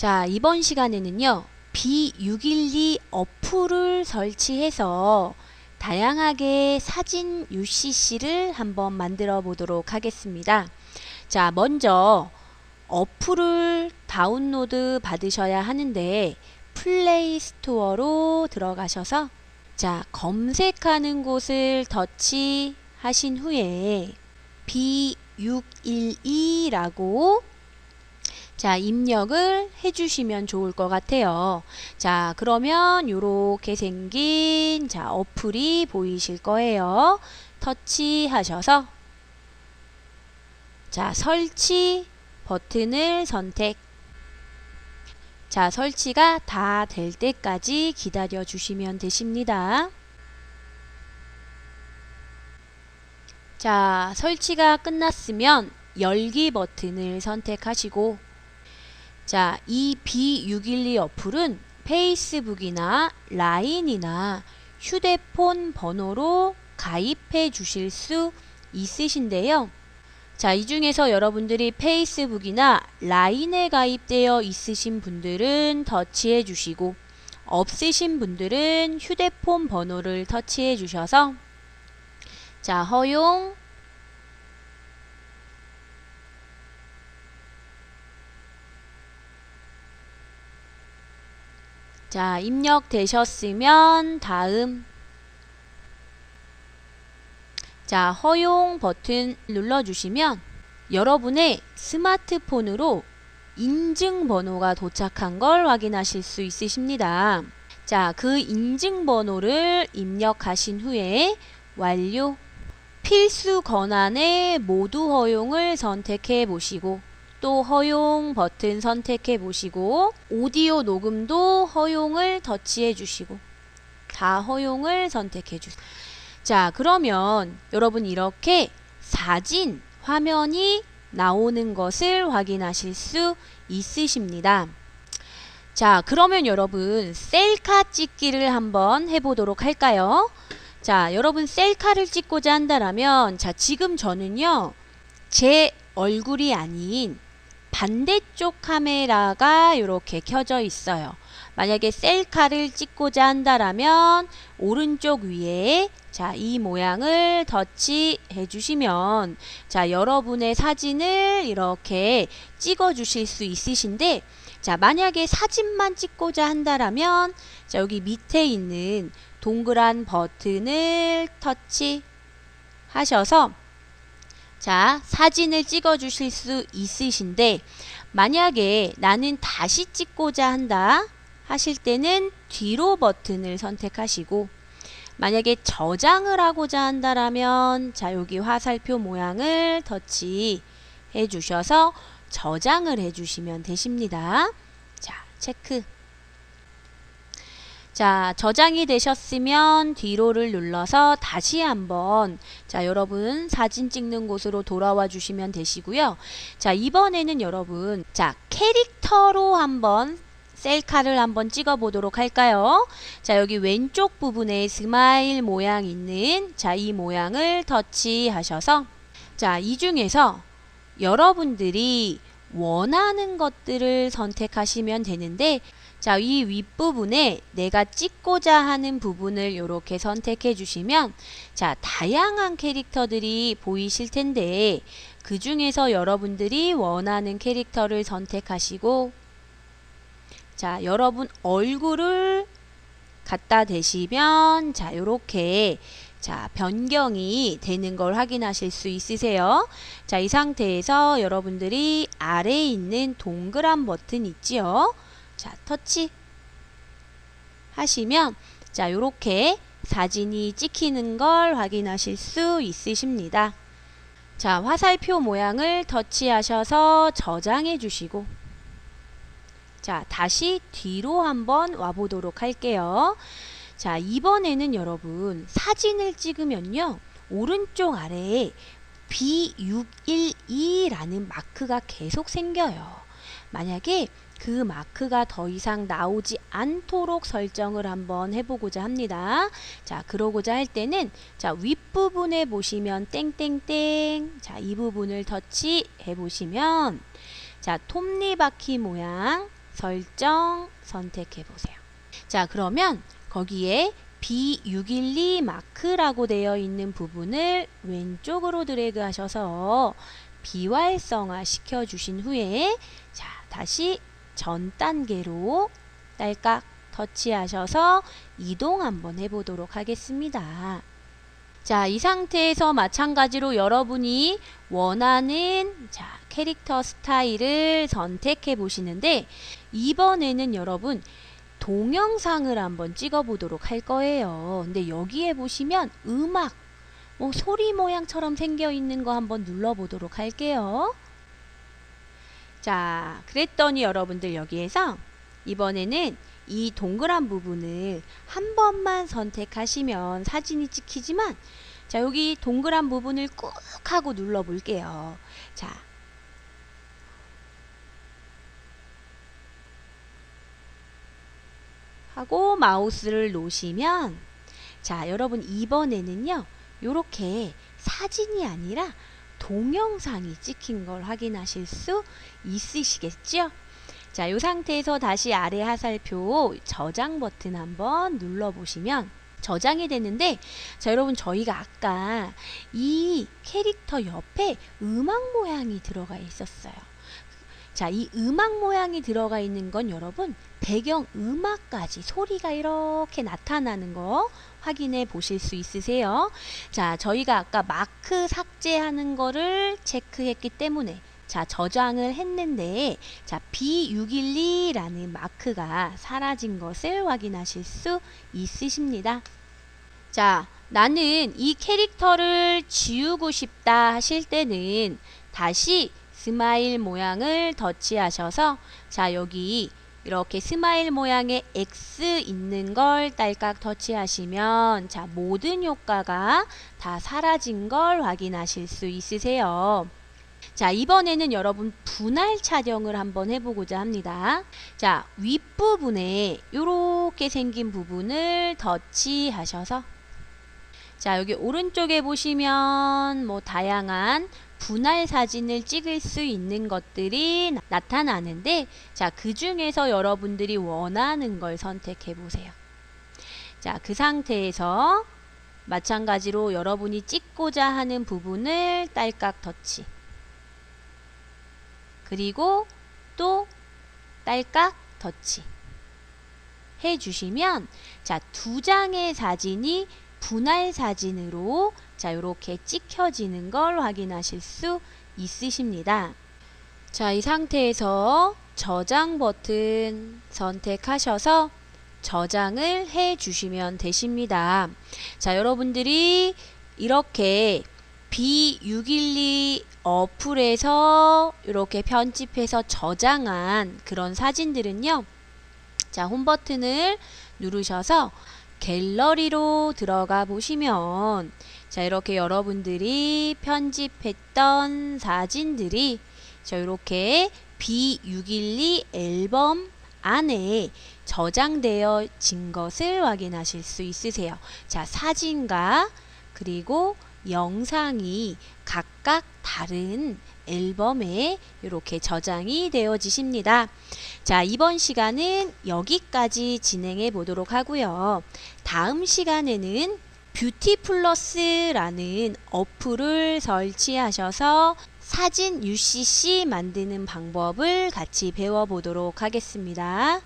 자, 이번 시간에는요. B612 어플을 설치해서 다양하게 사진 UCC를 한번 만들어 보도록 하겠습니다. 자, 먼저 어플을 다운로드 받으셔야 하는데 플레이 스토어로 들어가셔서 자, 검색하는 곳을 터치 하신 후에 B612라고 자, 입력을 해주시면 좋을 것 같아요. 자, 그러면 이렇게 생긴 자, 어플이 보이실 거예요. 터치하셔서 자, 설치 버튼을 선택. 자, 설치가 다 될 때까지 기다려 주시면 되십니다. 자, 설치가 끝났으면 열기 버튼을 선택하시고 자, 이 B612 어플은 페이스북이나 라인이나 휴대폰 번호로 가입해 주실 수 있으신데요. 자, 이 중에서 여러분들이 페이스북이나 라인에 가입되어 있으신 분들은 터치해 주시고 없으신 분들은 휴대폰 번호를 터치해 주셔서 자, 허용 자, 입력되셨으면 다음 자, 허용 버튼 눌러주시면 여러분의 스마트폰으로 인증번호가 도착한 걸 확인하실 수 있으십니다. 자, 그 인증번호를 입력하신 후에 완료 필수 권한의 모두 허용을 선택해 보시고 또 허용 버튼 선택해 보시고 오디오 녹음도 허용을 터치해 주시고 다 허용을 선택해 주세요. 자 그러면 여러분 이렇게 사진 화면이 나오는 것을 확인하실 수 있으십니다. 자 그러면 여러분 셀카 찍기를 한번 해보도록 할까요? 자 여러분 셀카를 찍고자 한다면 자 지금 저는요 제 얼굴이 아닌 반대쪽 카메라가 이렇게 켜져 있어요. 만약에 셀카를 찍고자 한다면 오른쪽 위에 자, 이 모양을 터치해 주시면 자, 여러분의 사진을 이렇게 찍어 주실 수 있으신데 자, 만약에 사진만 찍고자 한다면 자, 여기 밑에 있는 동그란 버튼을 터치 하셔서 자, 사진을 찍어 주실 수 있으신데 만약에 나는 다시 찍고자 한다 하실 때는 뒤로 버튼을 선택하시고 만약에 저장을 하고자 한다라면 자, 여기 화살표 모양을 터치 해 주셔서 저장을 해 주시면 되십니다. 자, 체크 자, 저장이 되셨으면 뒤로를 눌러서 다시 한번 자, 여러분 사진 찍는 곳으로 돌아와 주시면 되시고요. 자, 이번에는 여러분 자, 캐릭터로 한번 셀카를 한번 찍어 보도록 할까요? 자, 여기 왼쪽 부분에 스마일 모양 있는 자, 이 모양을 터치하셔서 자, 이 중에서 여러분들이 원하는 것들을 선택하시면 되는데 자, 이 윗부분에 내가 찍고자 하는 부분을 이렇게 선택해 주시면 자, 다양한 캐릭터들이 보이실 텐데 그 중에서 여러분들이 원하는 캐릭터를 선택하시고 자, 여러분 얼굴을 갖다 대시면 자, 요렇게 자, 변경이 되는 걸 확인하실 수 있으세요. 자, 이 상태에서 여러분들이 아래에 있는 동그란 버튼 있지요. 자, 터치 하시면 자, 요렇게 사진이 찍히는 걸 확인하실 수 있으십니다. 자, 화살표 모양을 터치하셔서 저장해 주시고 자, 다시 뒤로 한번 와 보도록 할게요. 자, 이번에는 여러분 사진을 찍으면요. 오른쪽 아래에 B612라는 마크가 계속 생겨요. 만약에 그 마크가 더 이상 나오지 않도록 설정을 한번 해보고자 합니다. 자, 그러고자 할 때는 자, 윗부분에 보시면 땡땡땡 자, 이 부분을 터치해 보시면 자, 톱니바퀴 모양 설정 선택해 보세요. 자, 그러면 거기에 B612 마크라고 되어 있는 부분을 왼쪽으로 드래그 하셔서 비활성화 시켜 주신 후에 자, 다시 전 단계로 딸깍 터치하셔서 이동 한번 해보도록 하겠습니다. 자, 이 상태에서 마찬가지로 여러분이 원하는 자, 캐릭터 스타일을 선택해 보시는데 이번에는 여러분 동영상을 한번 찍어 보도록 할 거예요. 근데 여기에 보시면 음악 뭐 소리 모양처럼 생겨 있는 거 한번 눌러 보도록 할게요. 자, 그랬더니 여러분들 여기에서 이번에는 이 동그란 부분을 한 번만 선택하시면 사진이 찍히지만 자, 여기 동그란 부분을 꾹 하고 눌러 볼게요. 자, 하고 마우스를 놓으시면 자 여러분 이번에는요 요렇게 사진이 아니라 동영상이 찍힌 걸 확인하실 수 있으시겠죠? 자, 이 상태에서 다시 아래 하살표 저장 버튼 한번 눌러 보시면 저장이 되는데 자, 여러분 저희가 아까 이 캐릭터 옆에 음악 모양이 들어가 있었어요. 자, 이 음악 모양이 들어가 있는 건 여러분 배경 음악까지 소리가 이렇게 나타나는 거 확인해 보실 수 있으세요. 자, 저희가 아까 마크 삭제하는 거를 체크했기 때문에 자, 저장을 했는데 자, B612라는 마크가 사라진 것을 확인하실 수 있으십니다. 자, 나는 이 캐릭터를 지우고 싶다 하실 때는 다시 스마일 모양을 터치하셔서 자, 여기 이렇게 스마일 모양의 X 있는 걸 딸깍 터치하시면 자 모든 효과가 다 사라진 걸 확인하실 수 있으세요. 자 이번에는 여러분 분할 촬영을 한번 해보고자 합니다. 자 윗부분에 이렇게 생긴 부분을 터치하셔서 자 여기 오른쪽에 보시면 뭐 다양한 분할 사진을 찍을 수 있는 것들이 나타나는데 자, 그 중에서 여러분들이 원하는 걸 선택해 보세요. 자, 그 상태에서 마찬가지로 여러분이 찍고자 하는 부분을 딸깍 터치. 그리고 또 딸깍 터치. 해 주시면 자, 두 장의 사진이 분할 사진으로 자, 이렇게 찍혀지는 걸 확인하실 수 있으십니다. 자, 이 상태에서 저장 버튼 선택하셔서 저장을 해 주시면 되십니다. 자, 여러분들이 이렇게 B612 어플에서 이렇게 편집해서 저장한 그런 사진들은요. 자, 홈 버튼을 누르셔서 갤러리로 들어가 보시면 자 이렇게 여러분들이 편집했던 사진들이 자 이렇게 B612 앨범 안에 저장되어진 것을 확인하실 수 있으세요. 자 사진과 그리고 영상이 각각 다른 앨범에 이렇게 저장이 되어지십니다. 자, 이번 시간은 여기까지 진행해 보도록 하고요. 다음 시간에는 뷰티 플러스라는 어플을 설치하셔서 사진 UCC 만드는 방법을 같이 배워보도록 하겠습니다.